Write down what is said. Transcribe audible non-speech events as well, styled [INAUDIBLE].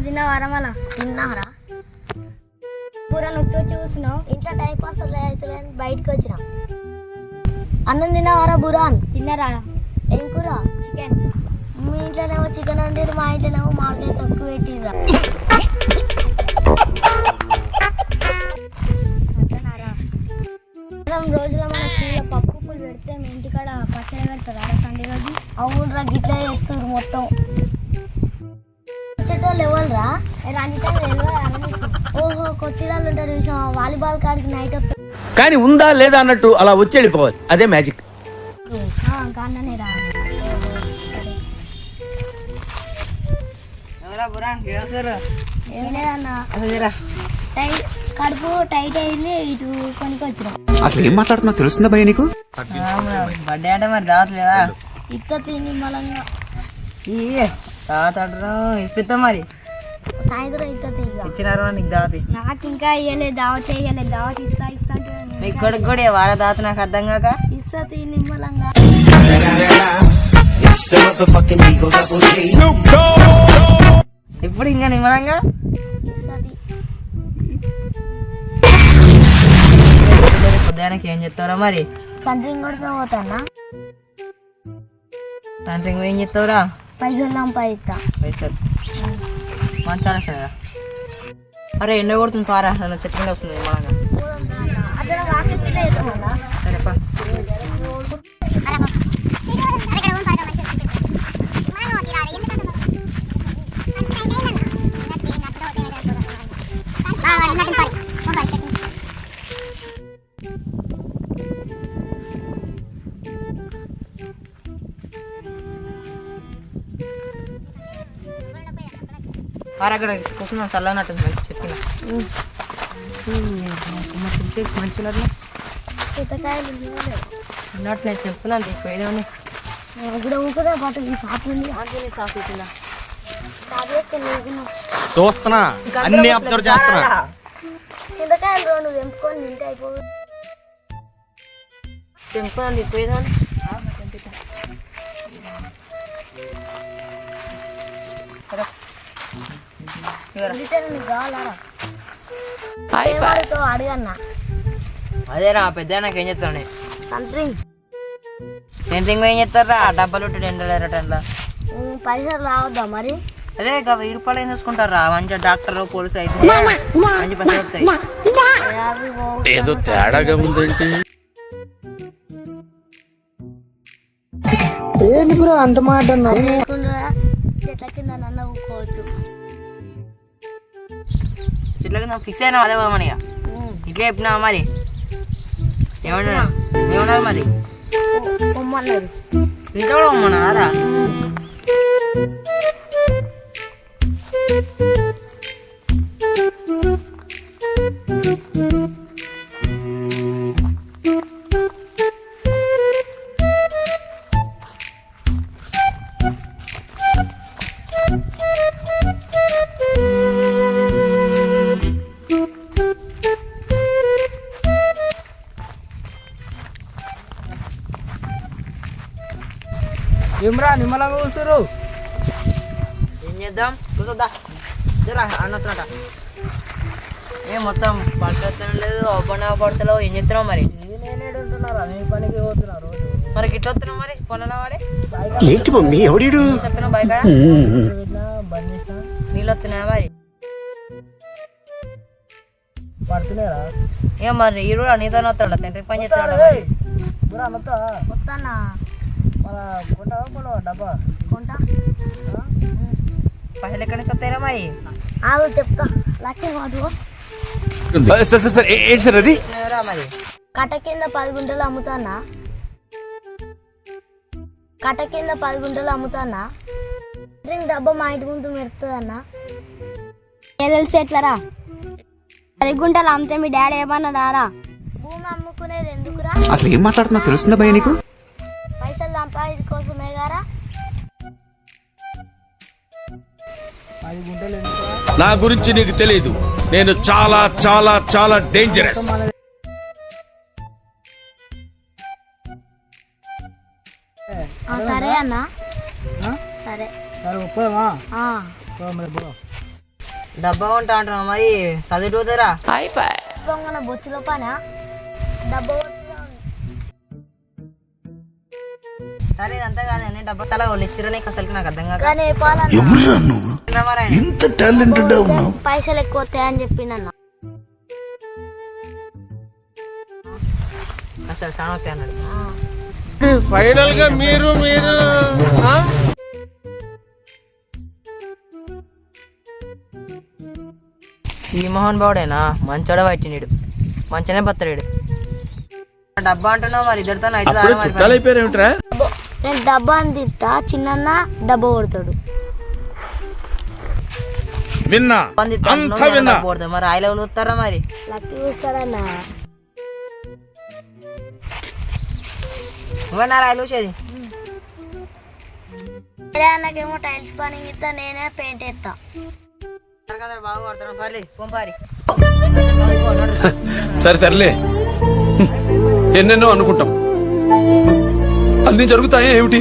వచ్చిన తిన్నావారా మళ్ళా తిన్నారా? కూర వచ్చి కూర్చున్నావు ఇంట్లో టైం పాస్ అయితే బయటకు వచ్చిన అన్నం తిన్నావారా బురాన్? తిన్నారా? ఏం కూర? చికెన్. మీ ఇంట్లోనేమో చికెన్ వండిరు మా ఇంట్లోనేమో మామిడికాయ తక్కువ పెట్టిర్రా. రోజుల మన స్కూల్లో పప్పు ఉప్పులు పెడితే మీ ఇంటికాడ పచ్చడి పెడతారా. సండే రోజు అవునరా గిట్లా చేస్తారు మొత్తం. వచ్చేటోళ్ళు ఎవరురా? ఓహో కొట్టిరాళ్ళు ఉంటారు చూసావా? వాలీబాల్ కాడికి నైట్ వస్తారు కానీ ఉందా లేదా అన్నట్టు అలా వచ్చి వెళ్ళిపోవాలి. అదే మ్యాజిక్ కడుపు టైట్ అయింది ఇటు కొనికి వచ్చినాం అసలు ఏం మాట్లాడుతున్నా తెలుస్తుందా భయ నీకు? బర్త్డే అంటే మరి దావట్లేదా ఇత్త తిని మలంగా. మరి. సాయంత్రం ఇత్త తీగ ఇచ్చినారు నీకు దావతి. నాకు ఇంకా దావత్ దావత్ ఇస్తా ఇస్తా నీకు కొడుకు కూడా వార దావత్ నాకు అర్థం కాక? ఇస్త తిని మలంగా ఇప్పుడు ఇంకా నిమ్మలంగా? ఉదయానికి ఏం చెప్తావురా మరి? సండ్రింగ్ కొడుతూ పోతానా? తండ్రి ఏం చెప్తావురా? పైసలు సంపాదిస్తా పైసలు మంచాల కదా అరే ఎండ కొడుతుంది పారా నన్ను చెట్టుకుంటే వస్తుంది నిమ్మలంగా అక్కడ వాకింగ్ గిట్ల పారా అక్కడ కూర్చున్నాం చల్లనట్టుంది మంచి చెప్పిన మంచిగా ఉన్నట్టు చెప్తున్నాను చేసుకొని ఊకున్నాం చూస్తున్నా అన్ని అబ్జర్వ్ చేస్తున్నా. చింతకాయలు రెండు తెంపుకొని తింటే అయిపోదు తెంపుకొని నీకు అడగన్నా? అదేరా పెద్ద నాకు ఏం చెప్తాను సంథింగ్ సెంట్రింగ్ ఏం చెప్తారా డబ్బాలు ఎండలేరు టెన్లా పైసలు రావద్దా మరి? అదే ఇక వెయ్యి రూపాయలు ఏం తీసుకుంటారా మంచిగా డాక్టర్ పోలీసు అయితే మంచి పైసలు వస్తాయి. ఏదో తేడాగా ఉందేంటి లేకుండా చెట్ల కింద నన్న ఊకోవచ్చు నాకు ఫిక్స్ అయినా అదే పోదామని ఇక ఇట్లా చెప్పినా మరి ఏమన్నా ఏమన్నారు మరి ఇంట్లో కూడా పోమన్నారా ఏమ్రా నిమ్మలంగా కూర్చురు ఏం చేద్దాం కూర్చోద్దా జరా అన్నస్తున్నట ఏ మొత్తం పడతాం లేదు అవ్వనా పడతలేవు ఏం చెప్తున్నావు మరి నేనేడుంటున్నారా నీ పనికి పోతున్నా రోజు మరి గిట్ల వస్తున్నావు మరి పొలంలో వాడే ఏంటి మమ్మీ బయట చేసిన నీళ్ళు వస్తున్నాయా మరి పడుతున్నారా ఏ మరి ఈ నీతో వస్తాడు సెంట్రింగ్ పని చేస్తాడు మరి అనొత్తా వస్తానా పైసలు ఎక్కడి నుంచి వస్తాయిరా మరి? ఆగు చెప్తా. లక్ష్యం కాదు సార్ సార్ సార్ ఏ- ఏంటి సార్ అది? మరి? కట్ట కింద పది గుంటలు అమ్ముతానా? కట్ట కింద పది గుంటలు అమ్ముతానా? డ్రింక్ డబ్బా మా ఇంటి ముందు మెరుతుందన్నా ఏ తెలిసి ఎట్లరా? పది గుంటలు అమ్మితే మీ డాడీ ఏమన్నాడారా? భూమి అమ్ముకునేది ఎందుకురా? అసలు ఏం మాట్లాడుతున్నా తెలుస్తుందా భయ నీకు? నా గురించి నీకు తెలియదు నేను చాలా చాలా చాలా డేంజరస్ ఆ, సరే అన్న. సరే. సరే ఒప్పదమ్మా ఆ, మరి బురా డబ్బా కొంటా అంటున్నావు మరి చదువుతురా పొంగన బొచ్చులో పనా? డబ్బా సరే ఇదంతా కాదు నేను డబ్బా చాలా వాళ్ళు ఇచ్చిరా నీకు అసలు నాకు అర్థం కానీ ఎవరురా నువ్వు? ఇంత టాలెంటెడ్ ఉన్నావు? పైసలు ఎక్కువ వస్తాయని చెప్పిండన్న అసలు చాలా వస్తాయి అన్నాడు. ఫైనల్గా మీరు మీరు ఈ మోహన్ బావుడేనా? మంచోడ పట్టినీడు మంచిగానే బత్తలేడు. డబ్బా అంటున్నావు మరి ఇద్దరితో అప్పుడే అయితే నేను డబ్బా అని తిట్టా చిన్న డబ్బా కొడతాడు. విన్నా. అంతా విన్నా. మరి ఆయన వస్తారా మరి? లక్కీ చూస్తాడన్న నువ్వన్నా రాయలు చూసేది వేరే అన్నకేమో టైల్స్ పని ఇస్తా నేనే పెయింట్ బాగా పర్లే పంపారి సరే తరలే [LAUGHS] ఎన్నెన్నో అనుకుంటాం. అన్ని జరుగుతాయే ఏమిటి?